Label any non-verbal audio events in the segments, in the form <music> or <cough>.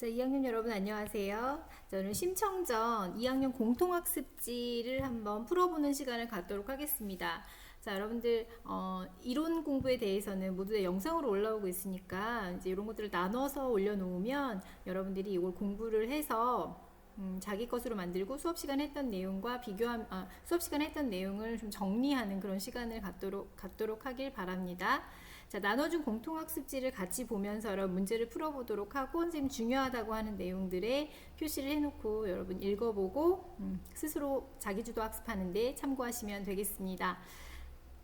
자, 2학년 여러분 안녕하세요. 저는 심청전 2학년 공통학습지를 한번 풀어보는 시간을 갖도록 하겠습니다. 자, 여러분들 어, 이론 공부에 대해서는 모두 다 영상으로 올라오고 있으니까 이제 이런 것들을 나눠서 올려놓으면 여러분들이 이걸 공부를 해서 음, 자기 것으로 만들고 수업 시간에 했던 내용과 비교함 아, 수업 시간에 했던 내용을 좀 정리하는 그런 시간을 갖도록 갖도록 하길 바랍니다. 자, 나눠준 공통학습지를 같이 보면서 문제를 풀어보도록 하고 선생님 중요하다고 하는 내용들에 표시를 해놓고 여러분 읽어보고 음, 스스로 자기주도 학습하는데 참고하시면 되겠습니다.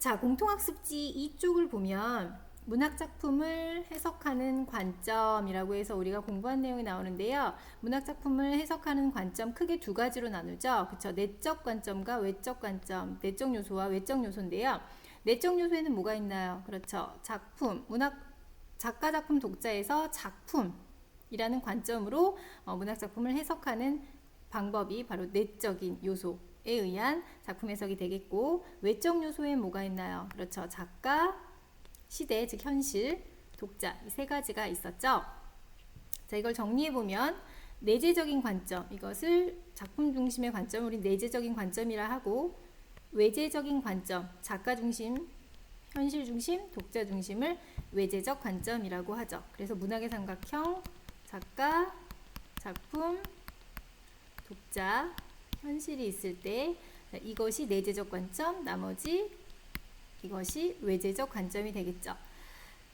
자, 공통학습지 이쪽을 보면 문학작품을 해석하는 관점이라고 해서 우리가 공부한 내용이 나오는데요. 문학작품을 해석하는 관점 크게 두 가지로 나누죠. 그쵸. 내적 관점과 외적 관점, 내적 요소와 외적 요소인데요. 내적 요소에는 뭐가 있나요? 그렇죠. 작품, 문학, 작가 작품 독자에서 작품이라는 관점으로 어, 문학 작품을 해석하는 방법이 바로 내적인 요소에 의한 작품 해석이 되겠고 외적 요소에 뭐가 있나요? 그렇죠. 작가, 시대, 즉 현실, 독자 이 세 가지가 있었죠. 자, 이걸 정리해 보면 내재적인 관점 이것을 작품 중심의 관점을 우리 내재적인 관점이라 하고 외재적인 관점, 작가 중심, 현실 중심, 독자 중심을 외재적 관점이라고 하죠. 그래서 문학의 삼각형, 작가, 작품, 독자, 현실이 있을 때 이것이 내재적 관점, 나머지 이것이 외재적 관점이 되겠죠.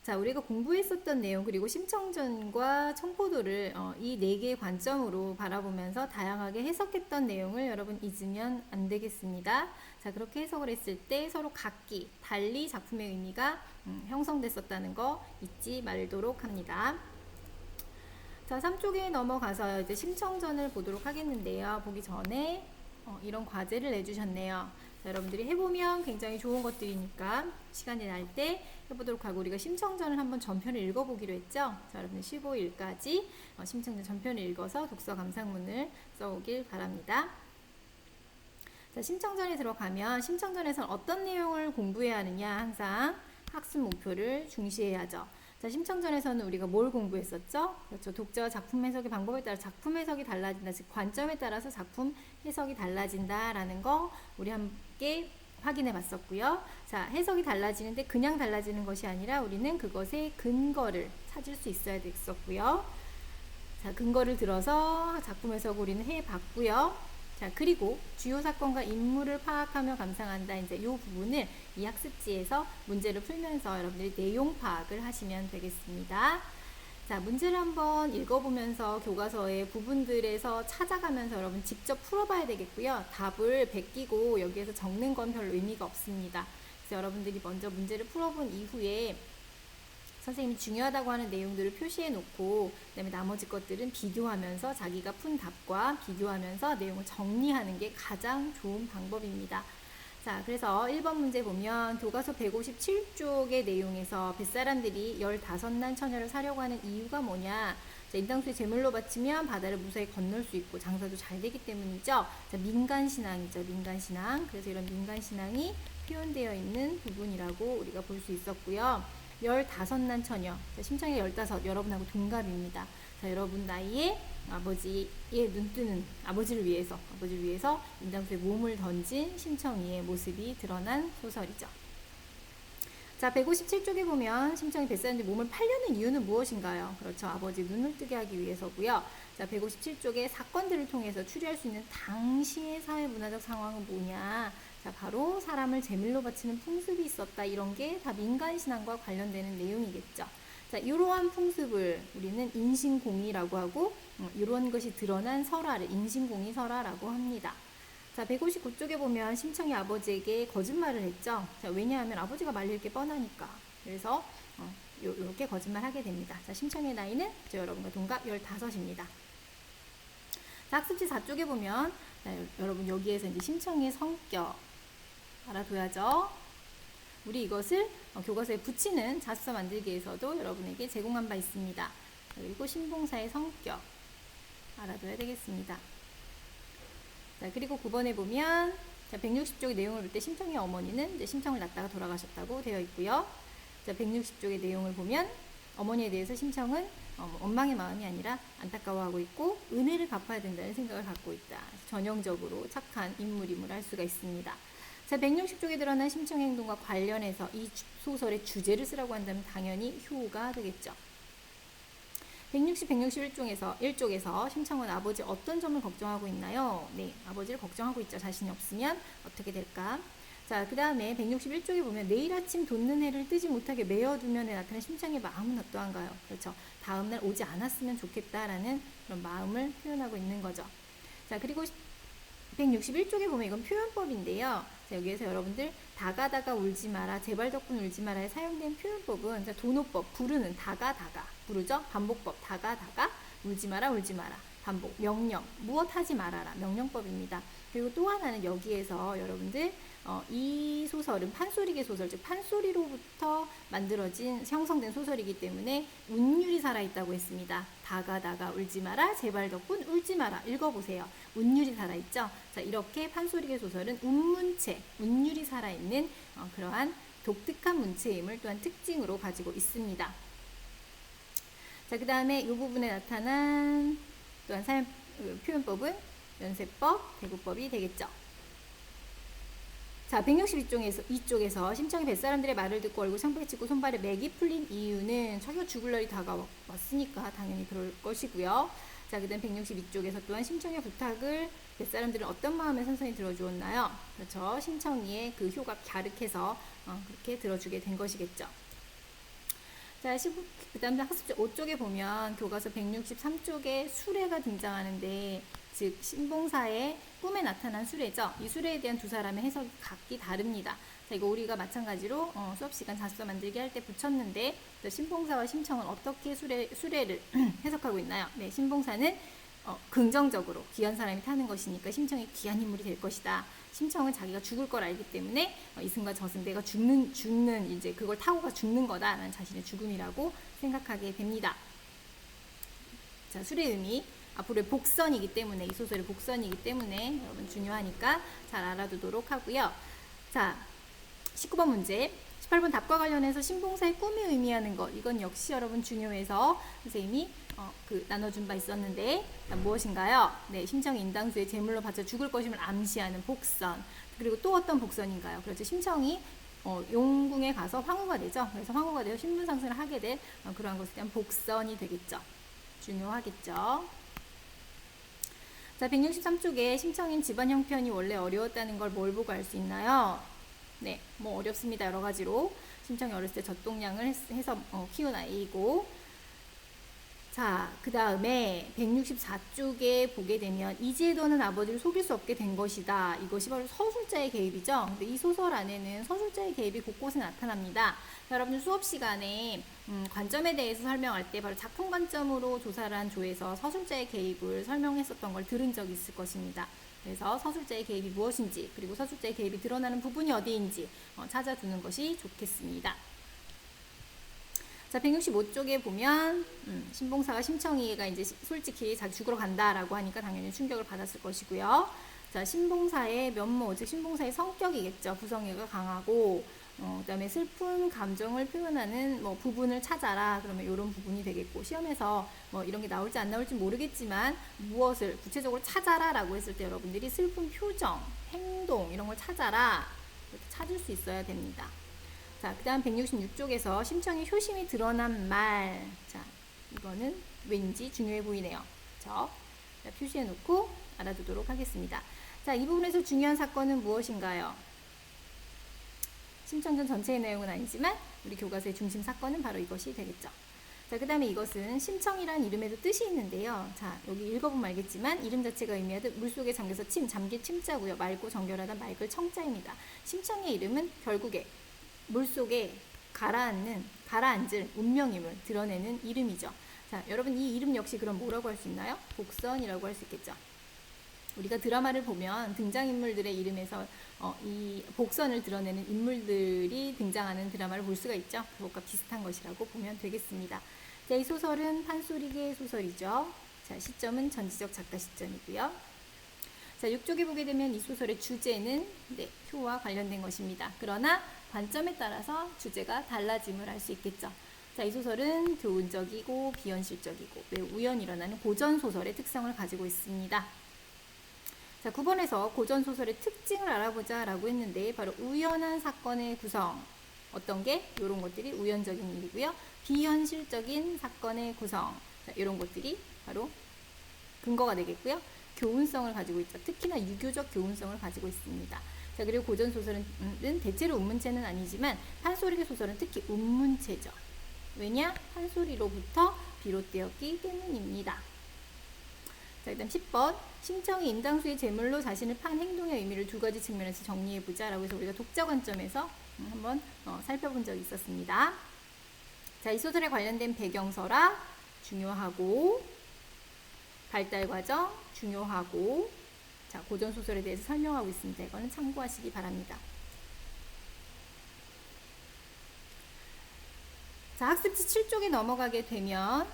자, 우리가 공부했었던 내용 그리고 심청전과 청포도를 어, 이네 개의 관점으로 바라보면서 다양하게 해석했던 내용을 여러분 잊으면 안 되겠습니다. 자, 그렇게 해석을 했을 때 서로 각기 달리 작품의 의미가 음, 형성됐었다는 거 잊지 말도록 합니다. 자, 3쪽에 넘어가서 이제 심청전을 보도록 하겠는데요. 보기 전에 어, 이런 과제를 내주셨네요. 자, 여러분들이 해보면 굉장히 좋은 것들이니까 시간이 날 때 해보도록 하고 우리가 심청전을 한번 전편을 읽어보기로 했죠. 자, 여러분 15일까지 어, 심청전 전편을 읽어서 독서 감상문을 써오길 바랍니다. 자, 심청전에 들어가면 심청전에서는 어떤 내용을 공부해야 하느냐 항상 학습 목표를 중시해야죠. 자, 심청전에서는 우리가 뭘 공부했었죠? 그렇죠. 독자와 작품 해석의 방법에 따라 작품 해석이 달라진다. 즉, 관점에 따라서 작품 해석이 달라진다라는 거 우리 함께 확인해 봤었고요. 자, 해석이 달라지는데 그냥 달라지는 것이 아니라 우리는 그것의 근거를 찾을 수 있어야 됐었고요. 자, 근거를 들어서 작품 해석을 우리는 해 봤고요. 자, 그리고 주요 사건과 인물을 파악하며 감상한다. 이제 이 부분을 이 학습지에서 문제를 풀면서 여러분들이 내용 파악을 하시면 되겠습니다. 자, 문제를 한번 읽어보면서 교과서의 부분들에서 찾아가면서 여러분 직접 풀어봐야 되겠고요. 답을 베끼고 여기에서 적는 건 별로 의미가 없습니다. 그래서 여러분들이 먼저 문제를 풀어본 이후에 선생님이 중요하다고 하는 내용들을 표시해 놓고 그다음에 나머지 것들은 비교하면서 자기가 푼 답과 비교하면서 내용을 정리하는 게 가장 좋은 방법입니다. 자, 그래서 1번 문제 보면 교과서 157쪽의 내용에서 뱃사람들이 15난 처녀를 사려고 하는 이유가 뭐냐? 자, 인당수의 제물로 바치면 바다를 무사히 건널 수 있고 장사도 잘 되기 때문이죠. 자, 민간신앙이죠. 민간신앙. 그래서 이런 민간신앙이 표현되어 있는 부분이라고 우리가 볼 수 있었고요. 15난 처녀. 자, 심청이 15, 여러분하고 동갑입니다. 자, 여러분 나이에 아버지의 눈뜨는 아버지를 위해서, 아버지를 위해서 인당수에 몸을 던진 심청이의 모습이 드러난 소설이죠. 자, 157쪽에 보면 심청이 뱃사람들 몸을 팔려는 이유는 무엇인가요? 그렇죠. 아버지 눈을 뜨게 하기 위해서고요. 자, 157쪽에 사건들을 통해서 추리할 수 있는 당시의 사회 문화적 상황은 뭐냐? 자, 바로 사람을 제물로 바치는 풍습이 있었다. 이런 게 다 민간 신앙과 관련되는 내용이겠죠. 자, 이러한 풍습을 우리는 인신공의라고 하고 어, 이런 것이 드러난 설화를 인신공의 설화라고 합니다. 자, 159쪽에 보면 심청이 아버지에게 거짓말을 했죠. 자, 왜냐하면 아버지가 말릴 게 뻔하니까. 그래서 어, 요, 렇게 거짓말 하게 됩니다. 자, 심청의 나이는 저 여러분과 동갑 15입니다. 자, 학습지 4쪽에 보면 자, 여러분 여기에서 이제 심청의 성격 알아둬야죠. 우리 이것을 어, 교과서에 붙이는 자습서 만들기에서도 여러분에게 제공한 바 있습니다. 그리고 신봉사의 성격 알아둬야 되겠습니다. 자, 그리고 9번에 보면 자, 160쪽의 내용을 볼 때 심청의 어머니는 이제 심청을 낳다가 돌아가셨다고 되어 있고요. 자, 160쪽의 내용을 보면 어머니에 대해서 심청은 어, 뭐 원망의 마음이 아니라 안타까워하고 있고 은혜를 갚아야 된다는 생각을 갖고 있다. 전형적으로 착한 인물임을 알 수가 있습니다. 자, 160쪽에 드러난 심청 행동과 관련해서 이 주- 소설의 주제를 쓰라고 한다면 당연히 효가 되겠죠. 160, 161쪽에서 1쪽에서 심청은 아버지 어떤 점을 걱정하고 있나요? 네, 아버지를 걱정하고 있죠. 자신이 없으면 어떻게 될까? 자, 그 다음에 161쪽에 보면 내일 아침 돋는 해를 뜨지 못하게 메어두면에 나타난 심청의 마음은 어떠한가요? 그렇죠. 다음날 오지 않았으면 좋겠다라는 그런 마음을 표현하고 있는 거죠. 자, 그리고 161쪽에 보면 이건 표현법인데요. 자, 여기에서 여러분들 다가다가 울지 마라, 제발 덕분 울지 마라에 사용된 표현법은 자, 도노법, 부르는 다가다가 부르죠. 반복법 다가다가 울지 마라, 울지 마라. 반복 명령 무엇 하지 말아라 명령법입니다. 그리고 또 하나는 여기에서 여러분들 어, 이 소설은 판소리계 소설 즉 판소리로부터 만들어진 형성된 소설이기 때문에 운율이 살아있다고 했습니다. 다가 다가 울지 마라 제발 덕분 울지 마라 읽어보세요. 운율이 살아있죠. 자 이렇게 판소리계 소설은 운문체 운율이 살아있는 어, 그러한 독특한 문체임을 또한 특징으로 가지고 있습니다. 자, 그 다음에 이 부분에 나타난 또한 사용, 어, 표현법은 연세법, 대구법이 되겠죠. 자, 162쪽에서 이쪽에서 심청이 뱃사람들의 말을 듣고 얼굴 창백해 찍고 손발에 맥이 풀린 이유는 자기가 죽을 날이 다가왔으니까 당연히 그럴 것이고요. 자, 그다음 162쪽에서 또한 심청의 부탁을 뱃사람들은 어떤 마음에 선선히 들어주었나요? 그렇죠. 심청이의 그 효가 갸륵해서 어, 그렇게 들어주게 된 것이겠죠. 자, 15, 그 다음에 학습지 5쪽에 보면 교과서 163쪽에 수레가 등장하는데, 즉, 신봉사의 꿈에 나타난 수레죠. 이 수레에 대한 두 사람의 해석이 각기 다릅니다. 자, 이거 우리가 마찬가지로 어, 수업 시간 자습서 만들기 할 때 붙였는데, 또 신봉사와 심청은 어떻게 수레, 수레를 <clears throat> 해석하고 있나요? 네, 신봉사는 어, 긍정적으로 귀한 사람이 타는 것이니까 심청이 귀한 인물이 될 것이다. 심청은 자기가 죽을 걸 알기 때문에 어, 이승과 저승 내가 죽는 죽는 이제 그걸 타고가 죽는 거다라는 자신의 죽음이라고 생각하게 됩니다. 자 술의 의미 앞으로의 복선이기 때문에 이 소설의 복선이기 때문에 여러분 중요하니까 잘 알아두도록 하고요. 자 19번 문제 18번 답과 관련해서 신봉사의 꿈이 의미하는 것 이건 역시 여러분 중요해서 선생님이 어, 그 나눠준 바 있었는데 자, 무엇인가요? 네, 심청이 인당수의 제물로 바쳐 죽을 것임을 암시하는 복선 그리고 또 어떤 복선인가요? 그렇죠 심청이 어, 용궁에 가서 황후가 되죠. 그래서 황후가 되어 신분 상승을 하게 된 어, 그러한 것에 대한 복선이 되겠죠. 중요하겠죠. 자, 163쪽에 심청인 집안 형편이 원래 어려웠다는 걸 뭘 보고 알 수 있나요? 네, 뭐 어렵습니다. 여러 가지로. 심청이 어렸을 때 젖동량을 했- 해서 어, 키운 아이고. 자, 그 다음에 164쪽에 보게 되면 이제도는 아버지를 속일 수 없게 된 것이다. 이것이 바로 서술자의 개입이죠. 근데 이 소설 안에는 서술자의 개입이 곳곳에 나타납니다. 자, 여러분들 수업 시간에 음, 관점에 대해서 설명할 때 바로 작품 관점으로 조사를 한 조에서 서술자의 개입을 설명했었던 걸 들은 적이 있을 것입니다. 그래서 서술자의 개입이 무엇인지 그리고 서술자의 개입이 드러나는 부분이 어디인지 어, 찾아두는 것이 좋겠습니다. 자, 165쪽에 보면 음, 신봉사가 심청이가 이제 시- 솔직히 자기 죽으러 간다라고 하니까 당연히 충격을 받았을 것이고요. 자, 신봉사의 면모, 즉 신봉사의 성격이겠죠. 부성애가 강하고 어, 그다음에 슬픈 감정을 표현하는 뭐 부분을 찾아라. 그러면 이런 부분이 되겠고 시험에서 뭐 이런 게 나올지 안 나올지 모르겠지만 무엇을 구체적으로 찾아라라고 했을 때 여러분들이 슬픈 표정, 행동 이런 걸 찾아라. 이렇게 찾을 수 있어야 됩니다. 자, 그 다음 166쪽에서 심청의 효심이 드러난 말. 자, 이거는 왠지 중요해 보이네요. 그쵸? 자, 표시해 놓고 알아두도록 하겠습니다. 자, 이 부분에서 중요한 사건은 무엇인가요? 심청전 전체의 내용은 아니지만 우리 교과서의 중심 사건은 바로 이것이 되겠죠. 자, 그 다음에 이것은 심청이라는 이름에도 뜻이 있는데요. 자, 여기 읽어보면 알겠지만 이름 자체가 의미하듯 물속에 잠겨서 침, 잠길 침자고요. 맑고 정결하다 맑을 청자입니다. 심청의 이름은 결국에 물속에 가라앉는, 가라앉을 운명임을 드러내는 이름이죠. 자, 여러분 이 이름 역시 그럼 뭐라고 할 수 있나요? 복선이라고 할 수 있겠죠. 우리가 드라마를 보면 등장인물들의 이름에서 어, 이 복선을 드러내는 인물들이 등장하는 드라마를 볼 수가 있죠. 그것과 비슷한 것이라고 보면 되겠습니다. 자, 이 소설은 판소리계 소설이죠. 자, 시점은 전지적 작가 시점이고요. 자, 6쪽에 보게 되면 이 소설의 주제는 네, 효와 관련된 것입니다. 그러나 관점에 따라서 주제가 달라짐을 알수 있겠죠. 자, 이 소설은 교훈적이고 비현실적이고 매우 우연히 일어나는 고전 소설의 특성을 가지고 있습니다. 자, 9번에서 고전 소설의 특징을 알아보자 라고 했는데 바로 우연한 사건의 구성. 어떤 게 이런 것들이 우연적인 일이고요. 비현실적인 사건의 구성. 자, 이런 것들이 바로 근거가 되겠고요. 교훈성을 가지고 있죠. 특히나 유교적 교훈성을 가지고 있습니다. 자, 그리고 고전 소설은 음, 대체로 운문체는 아니지만 판소리 소설은 특히 운문체죠. 왜냐? 판소리로부터 비롯되었기 때문입니다. 자, 그 다음 10번 심청이 임당수의 제물로 자신을 판 행동의 의미를 두 가지 측면에서 정리해 보자 라고 해서 우리가 독자 관점에서 음, 한번 어, 살펴본 적이 있었습니다. 자, 이 소설에 관련된 배경설화 중요하고 발달 과정 중요하고 자, 고전 소설에 대해서 설명하고 있습니다. 이거는 참고하시기 바랍니다. 자, 학습지 7쪽에 넘어가게 되면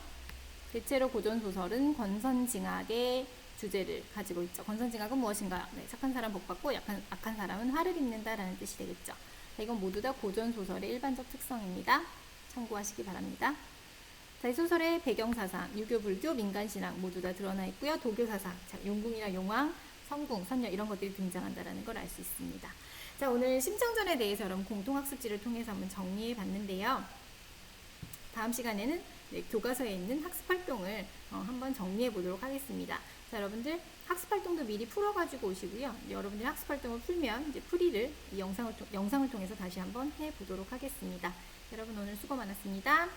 대체로 고전 소설은 권선징악의 주제를 가지고 있죠. 권선징악은 무엇인가요? 네, 착한 사람 복 받고 약한, 악한 사람은 화를 입는다라는 뜻이 되겠죠. 자, 이건 모두 다 고전 소설의 일반적 특성입니다. 참고하시기 바랍니다. 자, 이 소설의 배경 사상, 유교, 불교, 민간 신앙 모두 다 드러나 있고요. 도교 사상, 자, 용궁이나 용왕, 성궁, 선녀 이런 것들이 등장한다라는 걸 알 수 있습니다. 자, 오늘 심청전에 대해서 여러분 공통학습지를 통해서 한번 정리해 봤는데요. 다음 시간에는 네, 교과서에 있는 학습 활동을 어, 한번 정리해 보도록 하겠습니다. 자, 여러분들 학습 활동도 미리 풀어가지고 오시고요. 이제 여러분들이 학습 활동을 풀면 이제 풀이를 이 영상을, 통- 영상을 통해서 다시 한번 해 보도록 하겠습니다. 여러분 오늘 수고 많았습니다.